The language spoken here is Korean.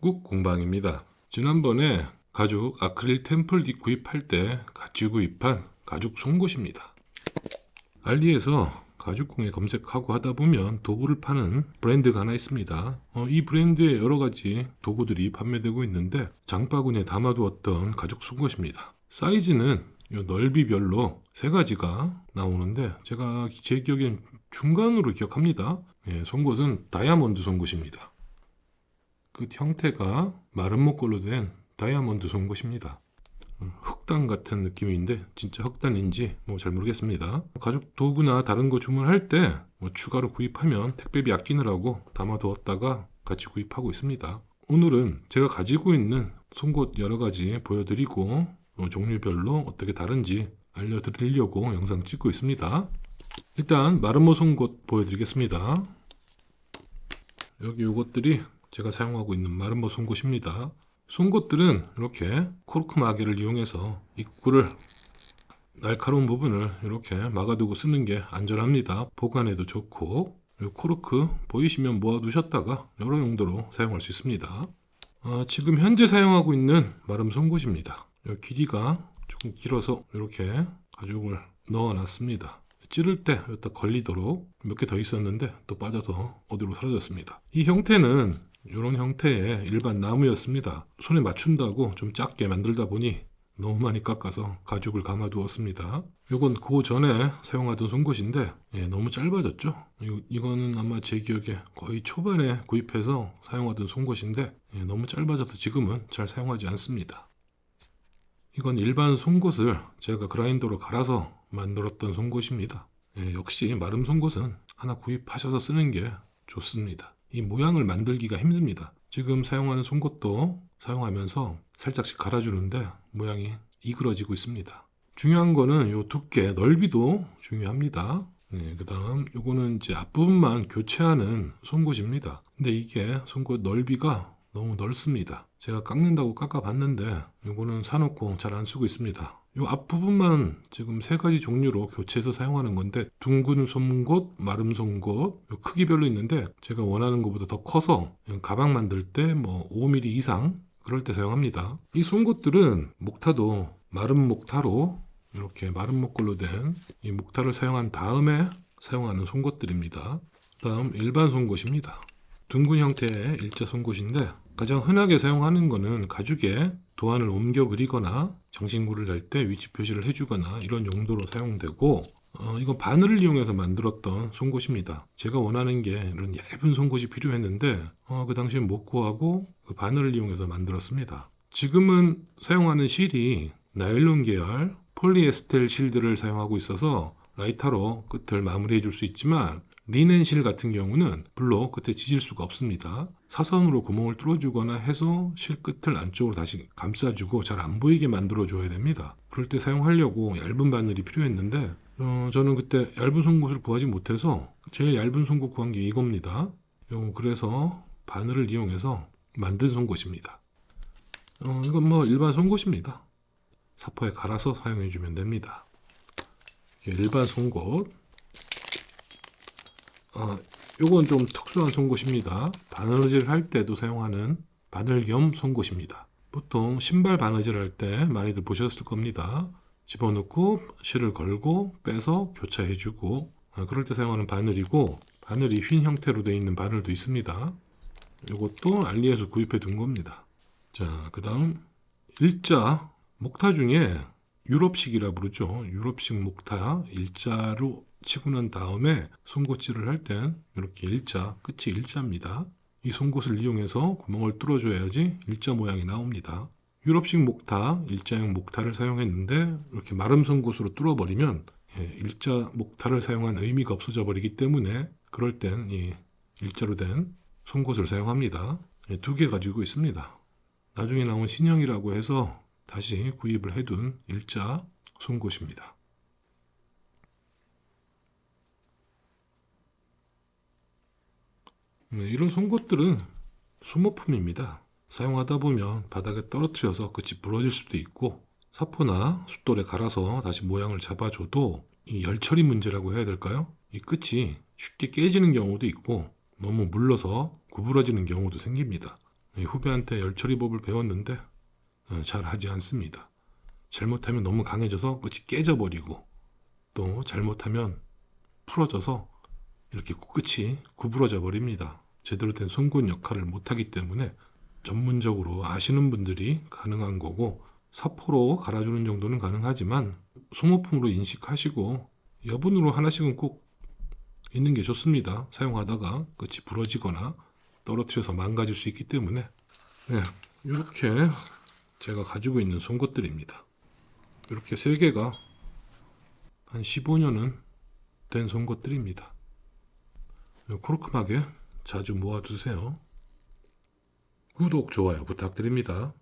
국 공방입니다. 지난번에 가죽 아크릴 템플 뒷 구입할 때 같이 구입한 가죽 송곳입니다. 알리에서 가죽공예 검색하고 하다 보면 도구를 파는 브랜드가 하나 있습니다. 어, 이 브랜드에 여러 가지 도구들이 판매되고 있는데 장바구니에 담아두었던 가죽 송곳입니다. 사이즈는 요 넓이별로 세 가지가 나오는데 제가 제 기억엔 중간으로 기억합니다. 예, 송곳은 다이아몬드 송곳입니다. 그 형태가 마른 목걸로 된 다이아몬드 송곳입니다. 음, 흑단 같은 느낌인데 진짜 흑단인지 뭐 잘 모르겠습니다. 가죽 도구나 다른 거 주문할 때 뭐 추가로 구입하면 택배비 아끼느라고 담아두었다가 같이 구입하고 있습니다. 오늘은 제가 가지고 있는 송곳 여러 가지 보여드리고 어, 종류별로 어떻게 다른지 알려드리려고 영상 찍고 있습니다. 일단 마름모 송곳 보여드리겠습니다. 여기 요것들이 제가 사용하고 있는 마름모 송곳입니다. 송곳들은 이렇게 코르크 마개를 이용해서 입구를 날카로운 부분을 이렇게 막아두고 쓰는 게 안전합니다. 보관에도 좋고 이 코르크 보이시면 모아두셨다가 여러 용도로 사용할 수 있습니다. 아, 지금 현재 사용하고 있는 마름 송곳입니다. 이 길이가 조금 길어서 이렇게 가죽을 넣어놨습니다. 찌를 때 여기다 걸리도록 몇 개 더 있었는데 또 빠져서 어디로 사라졌습니다. 이 형태는 이런 형태의 일반 나무였습니다. 손에 맞춘다고 좀 작게 만들다 보니 너무 많이 깎아서 가죽을 감아두었습니다. 이건 그 전에 사용하던 송곳인데 예, 너무 짧아졌죠. 이, 이거는 아마 제 기억에 거의 초반에 구입해서 사용하던 송곳인데 예, 너무 짧아져서 지금은 잘 사용하지 않습니다. 이건 일반 송곳을 제가 그라인더로 갈아서 만들었던 송곳입니다. 예, 역시 마름 송곳은 하나 구입하셔서 쓰는 게 좋습니다. 이 모양을 만들기가 힘듭니다. 지금 사용하는 송곳도 사용하면서 살짝씩 갈아주는데 모양이 이그러지고 있습니다. 중요한 거는 요 두께, 넓이도 중요합니다. 그 다음 요거는 이제 앞부분만 교체하는 송곳입니다. 근데 이게 송곳 넓이가 너무 넓습니다. 제가 깎는다고 깎아봤는데 요거는 사놓고 잘 안 쓰고 있습니다. 요 앞부분만 지금 세 가지 종류로 교체해서 사용하는 건데 둥근 송곳, 마름 송곳 요 크기별로 있는데 제가 원하는 것보다 더 커서 가방 만들 때 뭐 5mm 이상 그럴 때 사용합니다. 이 송곳들은 목타도 마름 목타로 이렇게 마름 목걸로 된 이 목타를 사용한 다음에 사용하는 송곳들입니다. 다음 일반 송곳입니다. 둥근 형태의 일자 송곳인데 가장 흔하게 사용하는 거는 가죽에 도안을 옮겨 그리거나 장신구를 달 때 위치 표시를 해주거나 이런 용도로 사용되고 어, 이건 바늘을 이용해서 만들었던 송곳입니다. 제가 원하는 게 이런 얇은 송곳이 필요했는데 어, 그 당시엔 못 구하고 그 바늘을 이용해서 만들었습니다. 지금은 사용하는 실이 나일론 계열 폴리에스텔 실들을 사용하고 있어서 라이터로 끝을 마무리해 줄 수 있지만 리넨 실 같은 경우는 불로 끝에 지질 수가 없습니다. 사선으로 구멍을 뚫어주거나 해서 실 끝을 안쪽으로 다시 감싸주고 잘 안 보이게 만들어 줘야 됩니다. 그럴 때 사용하려고 얇은 바늘이 필요했는데 어, 저는 그때 얇은 송곳을 구하지 못해서 제일 얇은 송곳 구한 게 이겁니다. 요, 그래서 바늘을 이용해서 만든 송곳입니다. 어, 이건 뭐 일반 송곳입니다. 사포에 갈아서 사용해 주면 됩니다. 일반 송곳 어, 요건 좀 특수한 송곳입니다. 바느질 할 때도 사용하는 바늘 겸 송곳입니다. 보통 신발 바느질 할 때 많이들 보셨을 겁니다. 집어넣고 실을 걸고 빼서 교차해주고 어, 그럴 때 사용하는 바늘이고 바늘이 휜 형태로 되어 있는 바늘도 있습니다. 이것도 알리에서 구입해 둔 겁니다. 자, 그 다음 일자 목타 중에 유럽식이라 부르죠. 유럽식 목타 일자로 치고 난 다음에 송곳질을 할 땐 이렇게 일자, 끝이 일자입니다. 이 송곳을 이용해서 구멍을 뚫어줘야지 일자 모양이 나옵니다. 유럽식 목타, 일자형 목타를 사용했는데 이렇게 마름 송곳으로 뚫어버리면 예, 일자 목타를 사용한 의미가 없어져 버리기 때문에 그럴 땐 이 일자로 된 송곳을 사용합니다. 예, 두개 가지고 있습니다. 나중에 나온 신형이라고 해서 다시 구입을 해둔 일자 송곳입니다. 이런 송곳들은 소모품입니다. 사용하다 보면 바닥에 떨어뜨려서 끝이 부러질 수도 있고 사포나 숫돌에 갈아서 다시 모양을 잡아줘도 이 열처리 문제라고 해야 될까요? 이 끝이 쉽게 깨지는 경우도 있고 너무 물러서 구부러지는 경우도 생깁니다. 이 후배한테 열처리법을 배웠는데 어, 잘 하지 않습니다. 잘못하면 너무 강해져서 끝이 깨져버리고 또 잘못하면 풀어져서 이렇게 끝이 구부러져 버립니다. 제대로 된 송곳 역할을 못하기 때문에 전문적으로 아시는 분들이 가능한 거고 사포로 갈아주는 정도는 가능하지만 소모품으로 인식하시고 여분으로 하나씩은 꼭 있는 게 좋습니다. 사용하다가 끝이 부러지거나 떨어뜨려서 망가질 수 있기 때문에 네, 이렇게 제가 가지고 있는 송곳들입니다. 이렇게 세 개가 한 15년은 된 송곳들입니다. 코르크하게 자주 모아두세요. 구독, 좋아요 부탁드립니다.